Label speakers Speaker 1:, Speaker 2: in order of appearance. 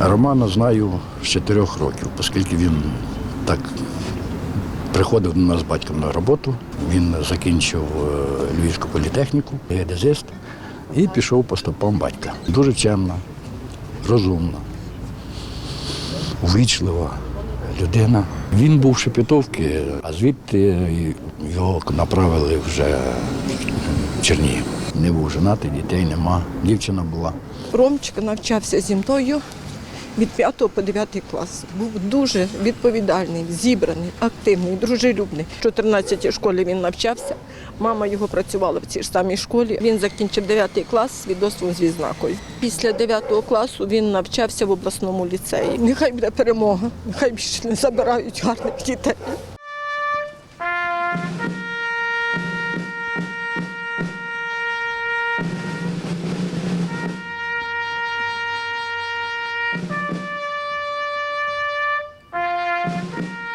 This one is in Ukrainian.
Speaker 1: Романа знаю з чотирьох років, оскільки він так приходив до нас з батьком на роботу. Він закінчив е, Львівську політехніку, геодезист, і пішов по стопам батька. Дуже чемна, розумна, увічлива людина. Він був в Шепетовці, а звідти його направили вже в Чернігів. Не був женатий, дітей нема. Дівчина була.
Speaker 2: Ромчик навчався зі мною від 5 по 9 клас. Був дуже відповідальний, зібраний, активний, дружелюбний. В 14 школі він навчався. Мама його працювала в цій ж самій школі. Він закінчив 9 клас з свідоцтвом з відзнакою. Після 9 класу він навчався в обласному ліцеї. Нехай буде перемога, нехай більше не забирають гарних дітей. Thank you.